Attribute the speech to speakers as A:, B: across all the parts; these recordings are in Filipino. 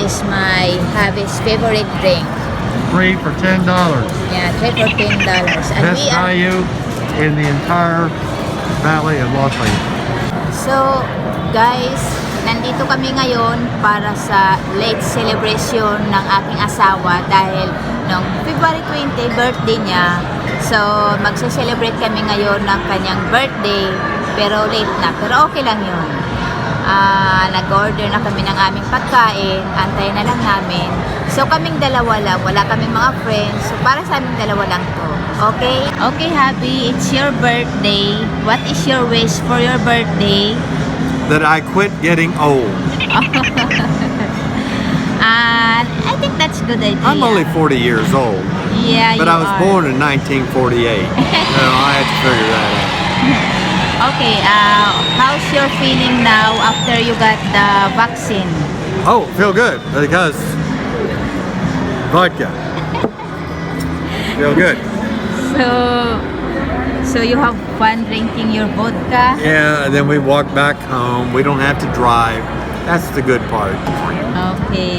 A: is my hubby's favorite drink.
B: Three for ten dollars.
A: Yeah, three for ten dollars. And
B: Best
A: we are
B: value in the entire Valley of Los Angeles.
A: So, guys, nandito kami ngayon para sa late celebration ng aking asawa dahil nung February 20, birthday niya. So, magse-celebrate kami ngayon ng kanyang birthday, pero late na. Pero okay lang yun. Ah, nag-order na kami ng aming pagkain, antay na lang namin. So, kaming dalawa lang, wala kaming mga friends. So, para sa aming dalawa lang to. Okay? Okay, Happy, it's your birthday. What is your wish for your birthday?
B: That I quit getting old.
A: And I think that's a good idea.
B: I'm only 40 years old,
A: yeah,
B: but
A: you
B: I was
A: are.
B: born in 1948. so I had to figure that out.
A: Okay, uh, how's your feeling now after you got the vaccine?
B: Oh, feel good because vodka. Feel good.
A: So, so you have fun drinking your vodka?
B: Yeah, and then we walk back home. We don't have to drive. That's the good part.
A: Okay.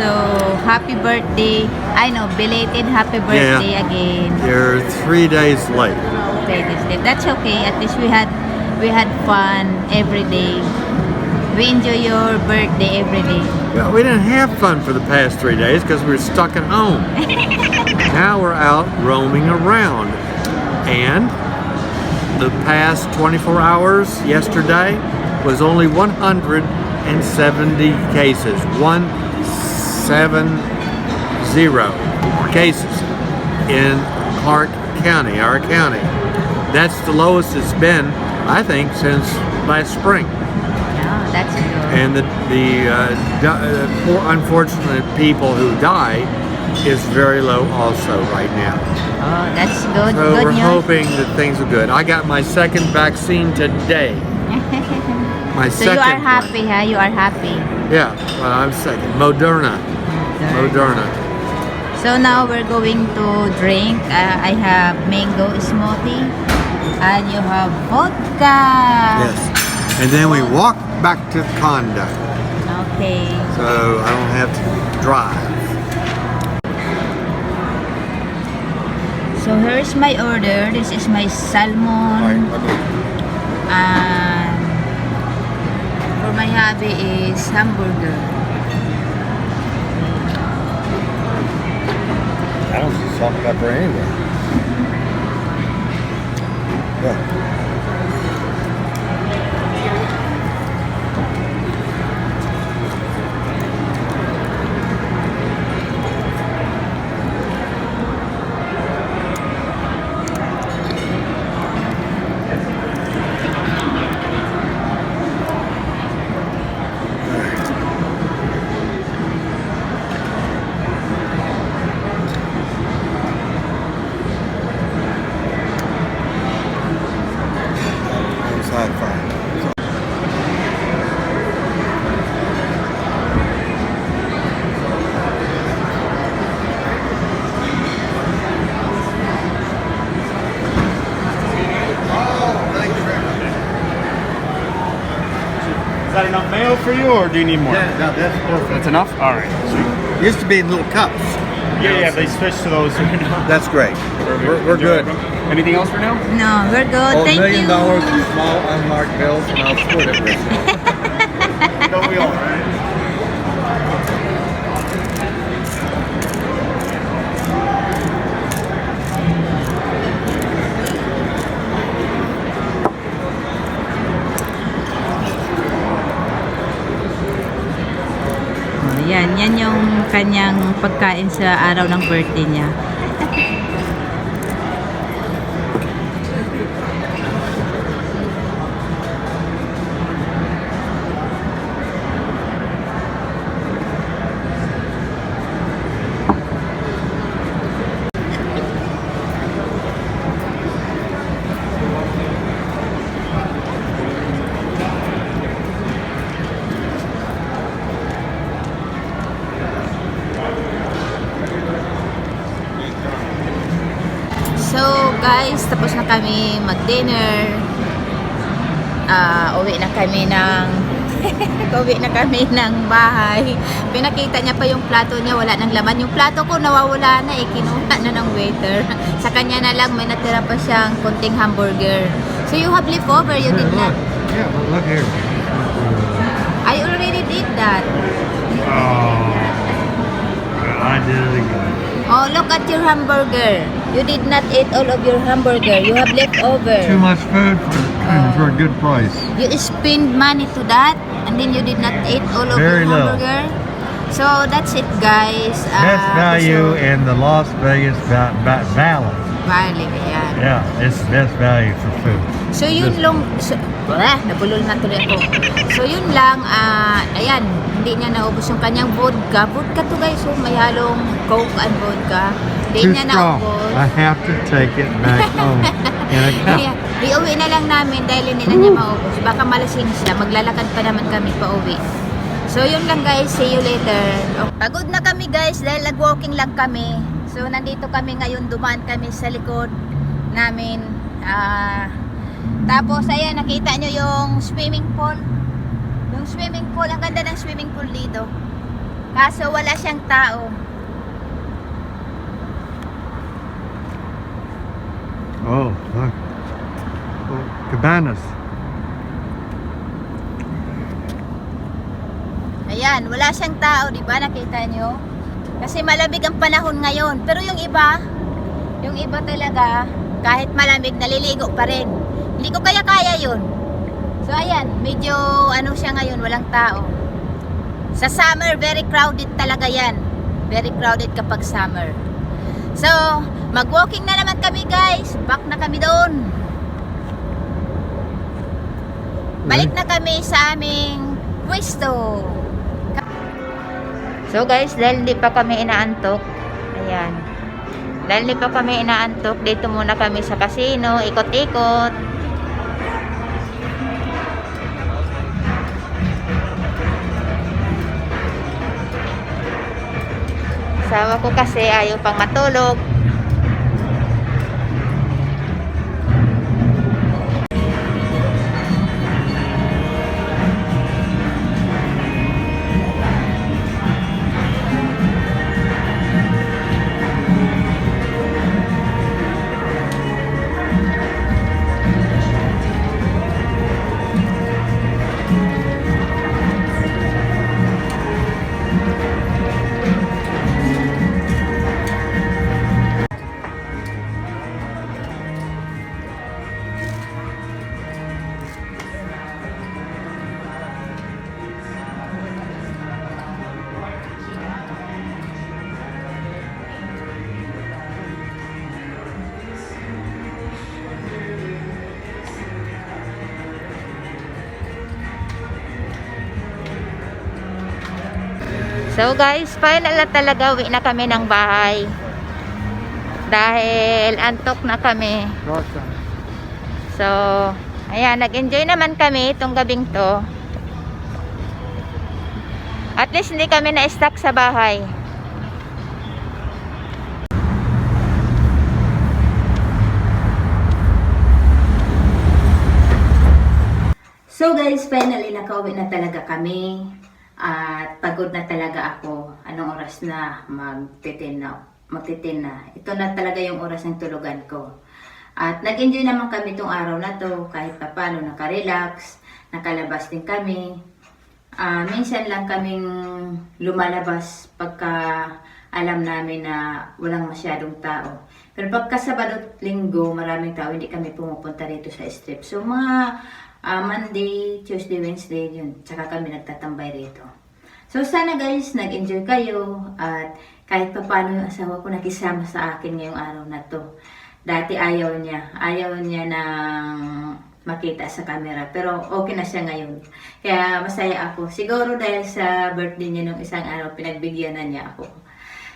A: So, happy birthday. I know, belated happy birthday again.
B: You're three days late.
A: Okay, this day. That's okay. At least we had we had fun every day. We enjoy your birthday every day.
B: Well, we didn't have fun for the past three days because we were stuck at home. now we're out roaming around. And the past 24 hours yesterday was only 170 cases. 170 cases in Clark County, our county. That's the lowest it's been, I think, since last spring
A: Oh, that's good.
B: and the the uh, uh, poor, unfortunate people who die is very low also right now.
A: Oh, that's good.
B: So
A: good
B: we're
A: news.
B: hoping that things are good. I got my second vaccine today. My
A: so you
B: second.
A: are
B: one.
A: happy, huh? You are happy.
B: Yeah, well, I'm second. Moderna. Moderna.
A: So now we're going to drink. Uh, I have mango smoothie, and you have vodka.
B: Yes. And then we walk back to the condo,
A: Okay.
B: so I don't have to drive.
A: So here's my order. This is my salmon. And for my hobby is hamburger.
B: I don't see salt and pepper anywhere. Yeah. It's high five.
C: Is that enough mayo for you, or do you need more?
B: Yeah, no, that's perfect.
C: That's enough? All right. Sweet.
B: Used to be in little cups.
C: Yeah, yeah, they switched to those.
B: That's great. We're, we're good.
C: Anything else for now?
A: No, we're good.
B: Oh,
A: Thank
B: million
A: you.
B: dollars in small unmarked bills, and I'll split it with you.
C: Don't we all, right?
A: Kanyang pagkain sa araw ng birthday niya. So guys, tapos na kami mag-dinner. Ah, uwi na kami ng Uwi na kami ng bahay. Pinakita niya pa yung plato niya, wala nang laman. Yung plato ko nawawala na eh, kinuha na ng waiter. Sa kanya na lang, may natira pa siyang konting hamburger. So you have leftover, you did not.
B: Yeah, but look here.
A: I already did that.
B: Oh, I did it again.
A: Oh, look at your hamburger. You did not eat all of your hamburger. You have leftover.
B: Too much food for, for a good price.
A: You spend money to that and then you did not eat all of
B: Very
A: your hamburger. So that's it guys.
B: Best
A: Ah,
B: value
A: so-
B: in the Las Vegas va- va- Valley.
A: Valley, ayan.
B: Yeah, it's best value for food.
A: So yun lang, so, ah, nabulol na tuloy ako. So yun lang, ah, ayan, hindi niya naubos yung kanyang vodka. Vodka to guys, so may halong coke and vodka. Hindi
B: Too
A: niya
B: strong.
A: naubos.
B: I have to take it back home in a cup.
A: Kaya, iuwi na lang namin dahil hindi na niya maubos. Baka malasing siya, maglalakad pa naman kami pa uwi. So yun lang guys, see you later. Pagod na kami guys dahil nag-walking lang kami. So nandito kami ngayon, dumaan kami sa likod namin. Ah, tapos ayan, nakita nyo yung swimming pool. Yung swimming pool, ang ganda ng swimming pool dito. Kaso wala siyang tao.
B: Oh, look. Oh, cabanas.
A: Ayan, wala siyang tao, di ba? Nakita nyo? Kasi malamig ang panahon ngayon. Pero yung iba, yung iba talaga, kahit malamig, naliligo pa rin. Hindi ko kaya kaya yun. So ayan, medyo ano siya ngayon, walang tao. Sa summer, very crowded talaga yan. Very crowded kapag summer. So, mag-walking na naman kami guys. Back na kami doon. Balik na kami sa aming pwesto. So guys, dahil hindi pa kami inaantok, ayan. Dahil hindi pa kami inaantok, dito muna kami sa casino, ikot-ikot. Asawa ko kasi ayaw pang matulog. So guys, final na talaga uwi na kami ng bahay. Dahil antok na kami. So, ayan, nag-enjoy naman kami itong gabing to. At least hindi kami na-stuck sa bahay. So guys, finally nakauwi na talaga kami. At pagod na talaga ako. Anong oras na? Magtitin na. Magtitin na. Ito na talaga yung oras ng tulugan ko. At nag-enjoy naman kami itong araw na to. Kahit pa paano, nakarelax. Nakalabas din kami. Ah, minsan lang kaming lumalabas pagka alam namin na walang masyadong tao. Pero pagka Sabado at Linggo, maraming tao, hindi kami pumupunta rito sa strip. So mga ah, Monday, Tuesday, Wednesday, yun. Tsaka kami nagtatambay rito. So sana guys, nag-enjoy kayo at kahit pa paano yung asawa ko nakisama sa akin ngayong araw na to. Dati ayaw niya. Ayaw niya ng makita sa camera. Pero okay na siya ngayon. Kaya masaya ako. Siguro dahil sa birthday niya nung isang araw, pinagbigyan na niya ako.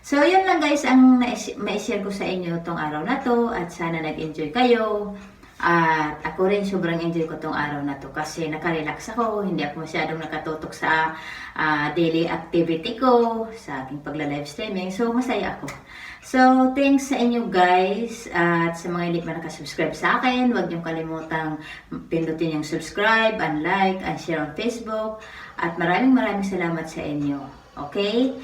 A: So, yun lang guys ang ma-share ko sa inyo tong araw na to at sana nag-enjoy kayo. At ako rin sobrang enjoy ko tong araw na to kasi nakarelax ako, hindi ako masyadong nakatutok sa ah, daily activity ko, sa aking pagla-live streaming. So, masaya ako. So, thanks sa inyo guys at sa mga hindi pa nakasubscribe sa akin, huwag niyong kalimutang pindutin yung subscribe, and like, and share on Facebook. At maraming maraming salamat sa inyo. Okay?